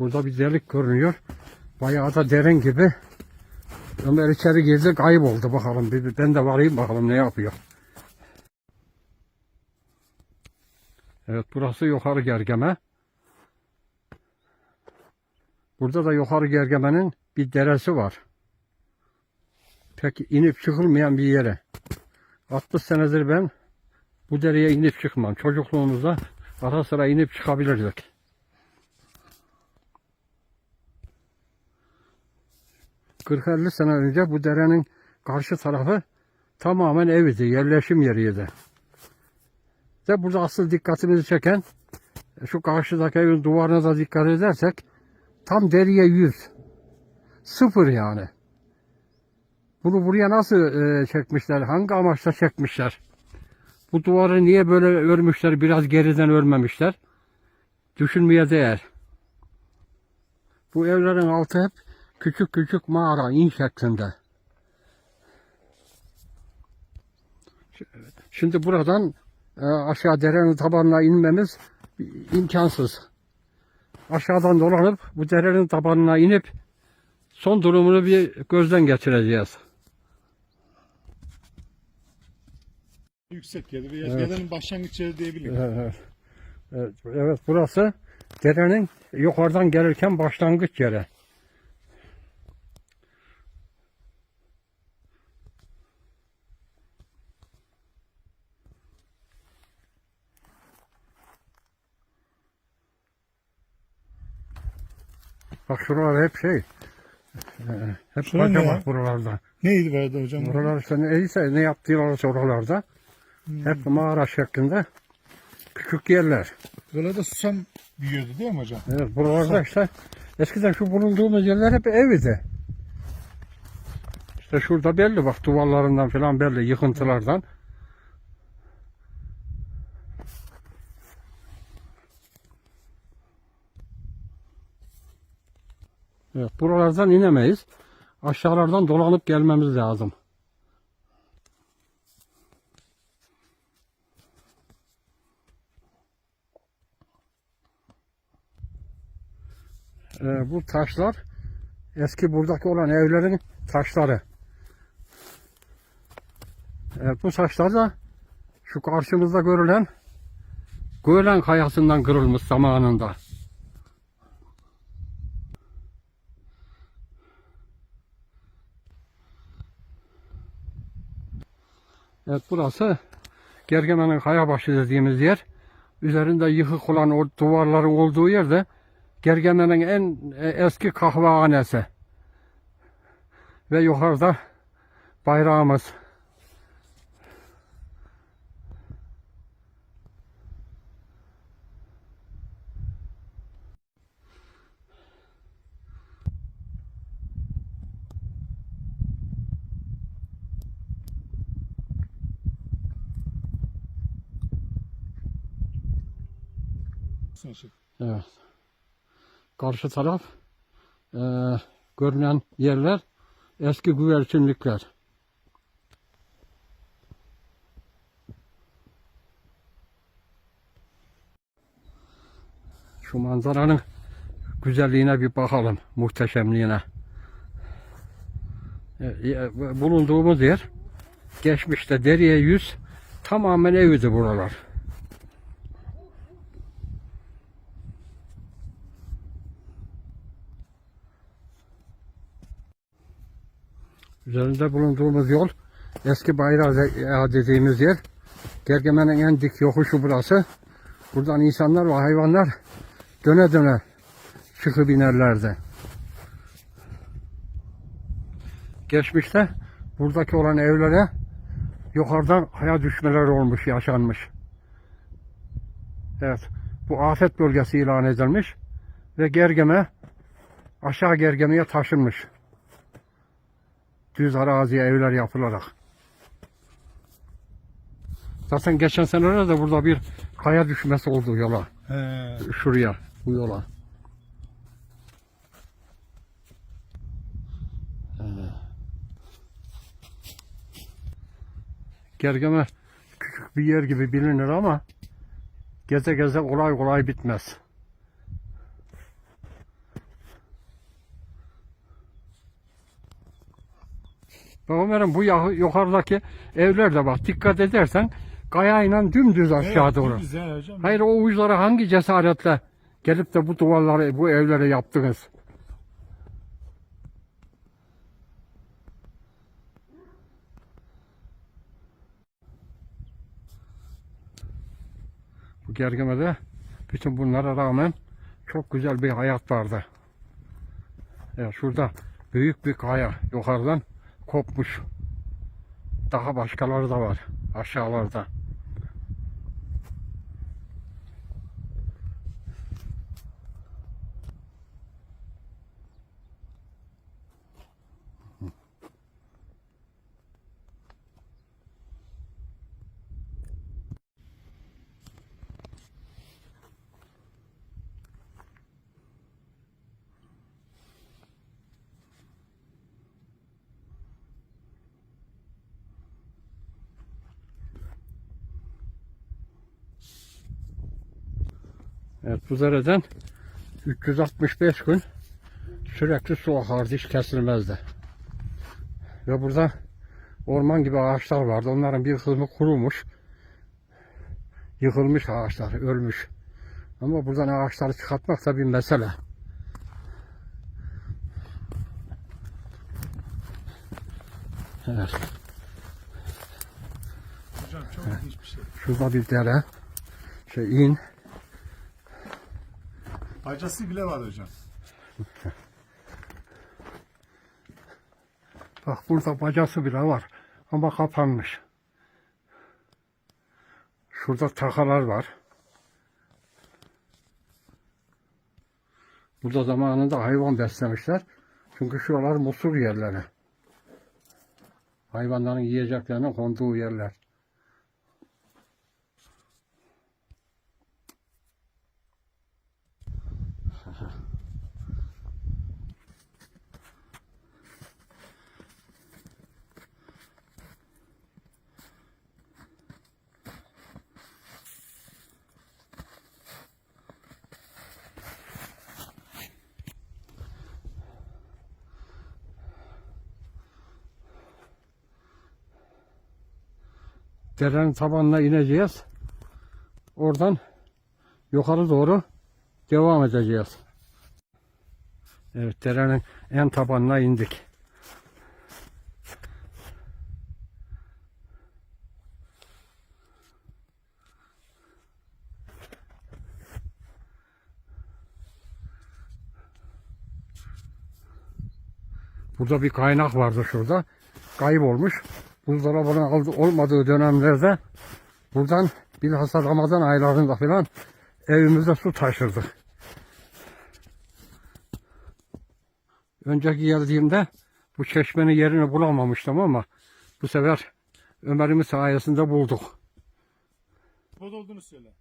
Burada bir delik görünüyor. Bayağı da derin gibi. Ömer içeri girdi kayboldu bakalım. Ben de varayım bakalım ne yapıyor. Evet burası yukarı gergeme. Burada da yukarı gergemenin bir deresi var. Pek inip çıkılmayan bir yere. 60 senedir ben bu dereye inip çıkmam. Çocukluğumuzda ara sıra inip çıkabilirdik. ...40-50 sene önce bu derenin karşı tarafı tamamen evdi, yerleşim yeriydi. De burada asıl dikkatimizi çeken şu karşıdaki evin duvarına da dikkat edersek tam deriye yüz. Sıfır yani. Bunu buraya nasıl e, çekmişler? Hangi amaçla çekmişler? Bu duvarı niye böyle örmüşler? Biraz geriden örmemişler. Düşünmeye değer. Bu evlerin altı hep küçük küçük mağara, in şeklinde. Şimdi buradan e, aşağı derenin tabanına inmemiz imkansız. Aşağıdan dolanıp bu derenin tabanına inip son durumunu bir gözden geçireceğiz. Yüksek yeri veya Evet. derenin başlangıç yeri diyebilirim. Evet, evet, evet burası derenin yukarıdan gelirken başlangıç yeri. Bak şuralar hep şey. e, Hep Şurada ne bacamak ya? buralarda. Neydi verdi hocam? Buralar işte neyse ne yaptılar oralarda. Hep mağara şeklinde küçük yerler. Buralarda susam büyüyordu değil mi hocam? Evet buralarda işte eskiden şu bulunduğumuz yerler hep evdi. İşte şurada belli bak duvarlarından falan belli yıkıntılardan. Evet buralardan inemeyiz. Aşağılardan dolanıp gelmemiz lazım. Ee, bu taşlar eski buradaki olan evlerin taşları. Evet, bu taşlar da şu karşımızda görülen Gölen kayasından kırılmış zamanında. Evet burası Gergemen'in Kayabaşı dediğimiz yer. Üzerinde yıkık olan o duvarların olduğu yerde Gergemen'in en e, eski kahvehanesi. Ve yukarıda bayrağımız. Şey- Evet. Karşı taraf e, görünen yerler eski güvercinlikler. Şu manzaranın güzelliğine bir bakalım, muhteşemliğine. E, e, bulunduğumuz yer geçmişte deriye yüz tamamen evdi buralar. Üzerinde bulunduğumuz yol eski bayrağı de- dediğimiz yer. Gergemen'in en dik yokuşu burası. Buradan insanlar ve hayvanlar döne döne çıkıp inerlerdi. Geçmişte buradaki olan evlere yukarıdan kaya düşmeler olmuş, yaşanmış. Evet, bu afet bölgesi ilan edilmiş ve Gergeme aşağı Gergeme'ye taşınmış düz araziye evler yapılarak. Zaten geçen senelerde burada bir kaya düşmesi oldu yola. He. Şuraya, bu yola. Ee, Gergeme küçük bir yer gibi bilinir ama geze geze kolay kolay bitmez. Ömer'im bu yukarıdaki evlerde bak dikkat edersen kayayla dümdüz aşağı Evet, doğru. dümdüz ya hocam. Hayır o uçlara hangi cesaretle gelip de bu duvarları, bu evlere yaptınız? Bu gergemede bütün bunlara rağmen çok güzel bir hayat vardı. Evet, şurada büyük bir kaya yukarıdan kopmuş. Daha başkaları da var aşağılarda. Evet bu dereden 365 gün sürekli su akardı hiç kesilmezdi. Ve burada orman gibi ağaçlar vardı. Onların bir kısmı kurumuş. Yıkılmış ağaçlar, ölmüş. Ama buradan ağaçları çıkartmak da bir mesele. Evet. Hocam çok ilginç bir şey. Şurada bir dere. Şey in. Bacası bile var hocam. Bak burada bacası bile var. Ama kapanmış. Şurada takalar var. Burada zamanında hayvan beslemişler. Çünkü şuralar musul yerleri. Hayvanların yiyeceklerinin konduğu yerler. Derenin tabanına ineceğiz. Oradan yukarı doğru devam edeceğiz. Evet derenin en tabanına indik. Burada bir kaynak vardı şurada. Kaybolmuş. Buzdolabının olmadığı dönemlerde buradan bilhassa Ramazan aylarında falan evimize su taşırdık. Önceki geldiğimde bu çeşmenin yerini bulamamıştım ama bu sefer Ömer'imin sayesinde bulduk. Burada olduğunu söyle.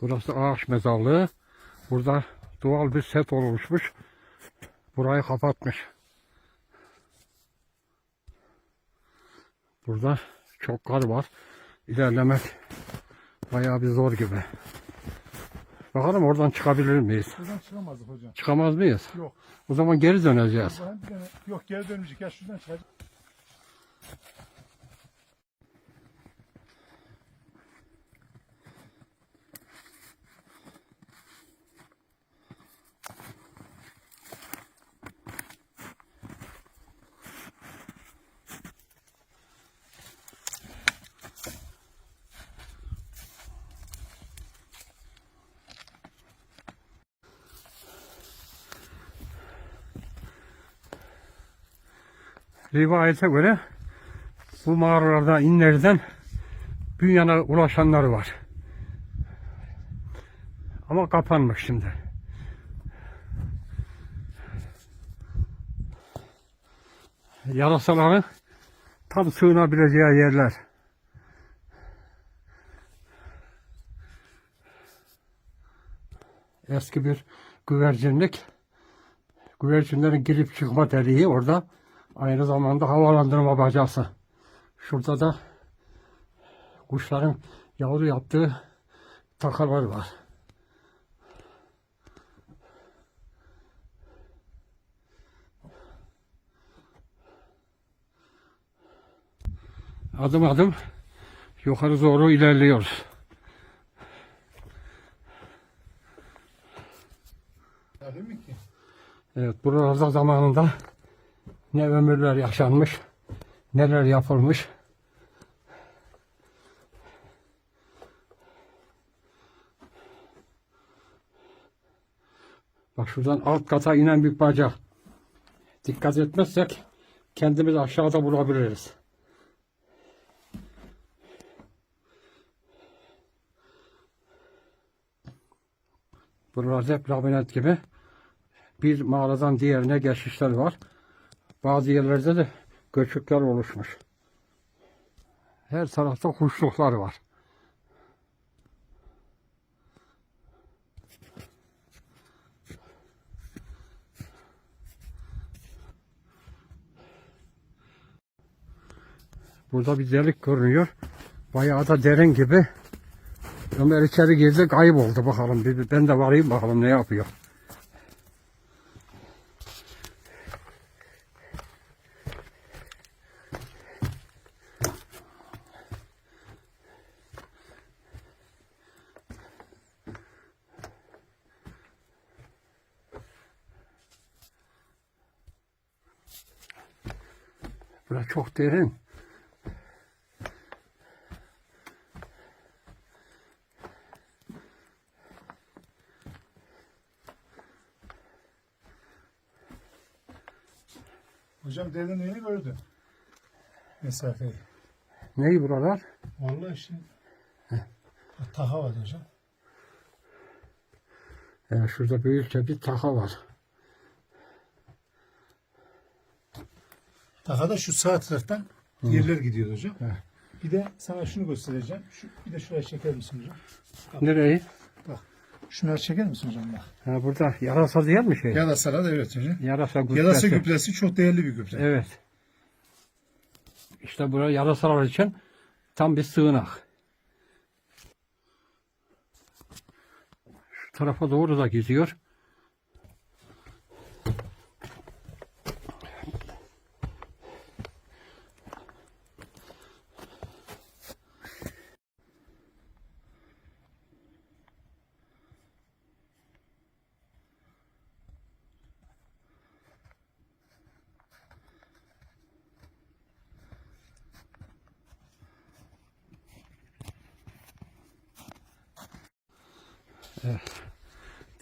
Burası ağaç mezarlığı. Burada doğal bir set oluşmuş. Burayı kapatmış. Burada çok kar var. İlerlemek bayağı bir zor gibi. Bakalım oradan çıkabilir miyiz? Buradan çıkamazdık hocam. Çıkamaz mıyız? Yok. O zaman geri döneceğiz. Yok geri dönmeyecek. Ya şuradan çıkacak. Rivayete göre bu mağaralardan inlerden Bünyan'a ulaşanlar var. Ama kapanmış şimdi. Yarasaların tam sığınabileceği yerler. Eski bir güvercinlik. Güvercinlerin girip çıkma deliği orada. Aynı zamanda havalandırma bacası. Şurada da kuşların yavru yaptığı takalar var. Adım adım yukarı doğru ilerliyoruz. Evet, buralarda zamanında ne ömürler yaşanmış, neler yapılmış. Bak şuradan alt kata inen bir bacak. Dikkat etmezsek kendimizi aşağıda bulabiliriz. Buralarda hep labirent gibi bir mağaradan diğerine geçişler var. Bazı yerlerde de göçükler oluşmuş. Her tarafta kuşluklar var. Burada bir delik görünüyor. Bayağı da derin gibi. Ömer içeri girdi kayboldu bakalım. Ben de varayım bakalım ne yapıyor. Burası çok derin. Hocam derinliğini gördü. Mesafeyi. Neyi buralar? Vallahi işte. Taha var hocam. Evet, şurada büyükçe bir taka var. Taha da şu sağ taraftan yerler gidiyor hocam. Evet. Bir de sana şunu göstereceğim. Şu, bir de şuraya çeker misin hocam? Nereyi? Şunları çeker misin hocam bak. Ha, burada yarasa diye mi şey? Yadasa'da da evet hocam. Yarasa gübresi. Yadasa gübresi çok değerli bir gübre. Evet. İşte buraya yarasalar için tam bir sığınak. Şu tarafa doğru da gidiyor.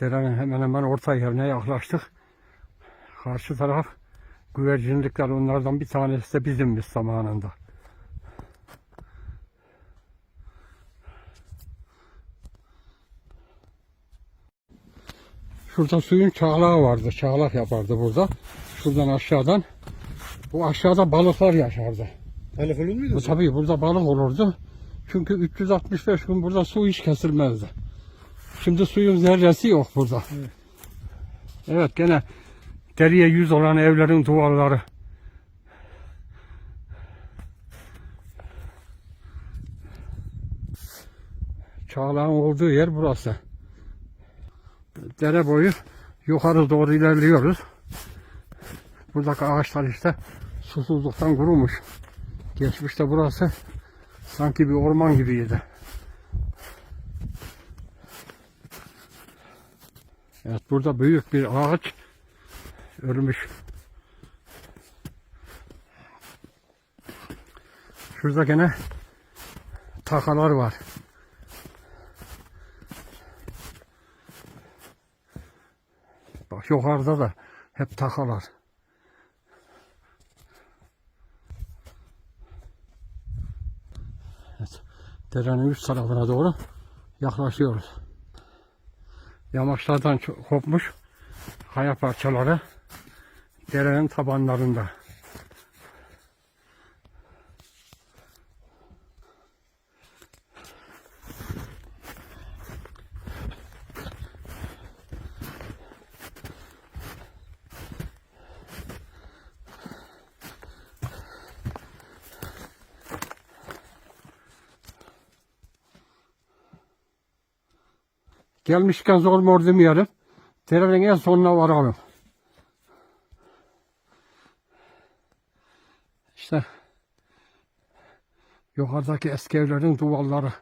Derenin hemen hemen orta yerine yaklaştık. Karşı taraf güvercinlikler onlardan bir tanesi de bizimmiş zamanında. Şurada suyun çağlağı vardı. Çağlak yapardı burada. Şuradan aşağıdan. Bu aşağıda balıklar yaşardı. Balık olur muydu Bu tabii burada balık olurdu. Çünkü 365 gün burada su hiç kesilmezdi. Şimdi suyun zerresi yok burada. Evet. Evet gene deriye yüz olan evlerin duvarları. Çağlağın olduğu yer burası. Dere boyu yukarı doğru ilerliyoruz. Buradaki ağaçlar işte susuzluktan kurumuş. Geçmişte burası sanki bir orman gibiydi. Evet burada büyük bir ağaç ölmüş. Şurada gene takalar var. Bak yukarıda da hep takalar. Evet. Derenin üst tarafına doğru yaklaşıyoruz. Yamaçlardan kopmuş kaya parçaları derenin tabanlarında. Gelmişken zor mor demeyelim. Derenin en sonuna varalım. İşte Yukarıdaki eski evlerin duvarları.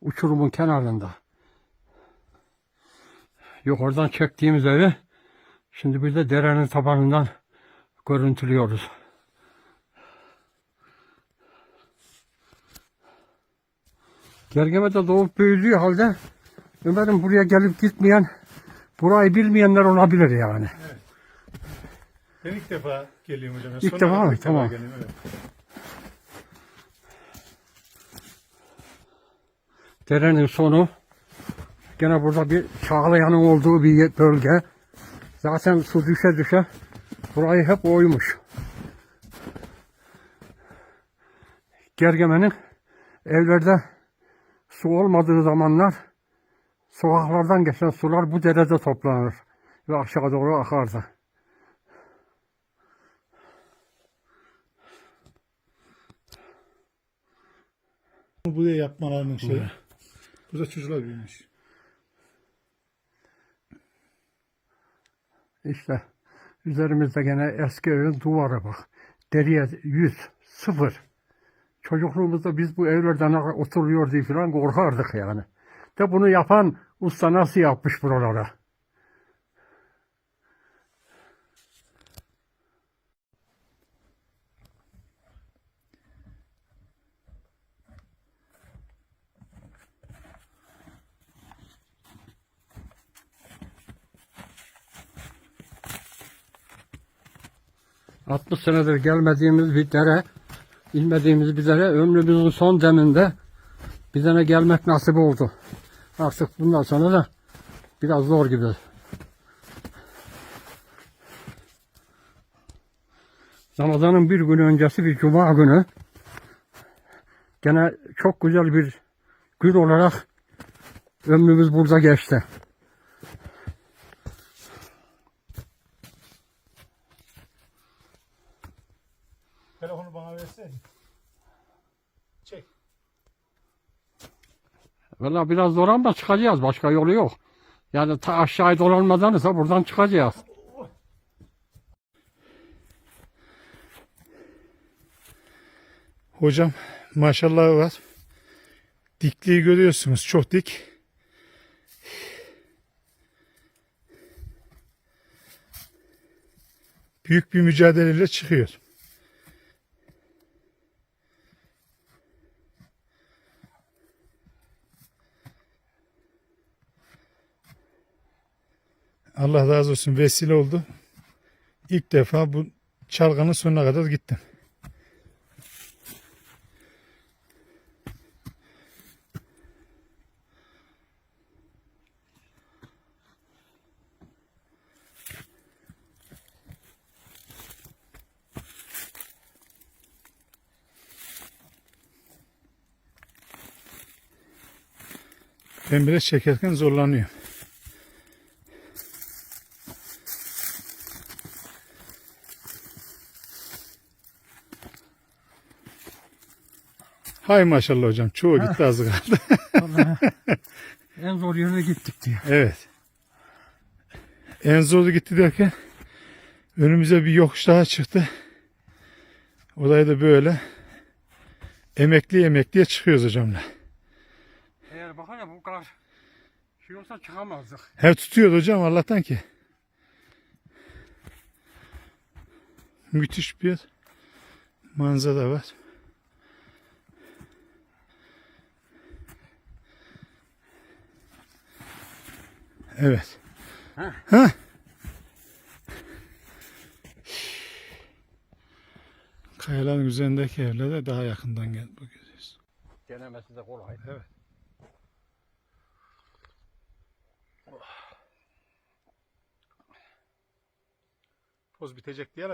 Uçurumun kenarında. Yukarıdan çektiğimiz evi şimdi bir de derenin tabanından görüntülüyoruz. Gergeme'de doğup büyüdüğü halde Ömer'in buraya gelip gitmeyen, burayı bilmeyenler olabilir yani. Ben ilk defa geliyorum hocam. İlk Sonra defa mı? Tamam. geliyorum, evet. Derenin sonu gene burada bir çağlayanın olduğu bir bölge. Zaten su düşe düşe burayı hep oymuş. Gergemenin evlerde su olmadığı zamanlar sokaklardan geçen sular bu derede toplanır ve aşağı doğru akardı. Bunu buraya yapmalarının şeyi. Burada çocuklar büyümüş. İşte üzerimizde gene eski evin duvarı bak. Deriye yüz, sıfır. Çocukluğumuzda biz bu evlerden oturuyor diye falan korkardık yani. De bunu yapan usta nasıl yapmış buralara? ...60 senedir gelmediğimiz bir dere... ...bilmediğimiz bir dere... ...ömrümüzün son deminde... ...bir tane gelmek nasip oldu. Artık bundan sonra da... ...biraz zor gibi. Ramazan'ın bir gün öncesi bir cuma günü... ...gene çok güzel bir... ...gün olarak... ...ömrümüz burada geçti. Valla biraz zor ama çıkacağız. Başka yolu yok. Yani ta aşağıya dolanmadan ise buradan çıkacağız. Hocam maşallah var. Dikliği görüyorsunuz. Çok dik. Büyük bir mücadeleyle çıkıyor. Allah razı olsun vesile oldu. İlk defa bu çalganın sonuna kadar gittim. Ben biraz çekerken zorlanıyorum. Hay maşallah hocam. Çoğu gitti azı kaldı. Vallahi en zor yerine gittik diye. evet. En zoru gitti derken önümüze bir yokuş daha çıktı. Orayı da böyle emekli emekliye çıkıyoruz hocamla. Eğer bakın ya bu kadar şey olsa çıkamazdık. Her tutuyor hocam Allah'tan ki. Müthiş bir manzara var. Evet. Heh. Heh. Kayaların üzerindeki evlere daha yakından gel bakıyoruz. Denemesi de kolay. Evet. Poz bitecek diye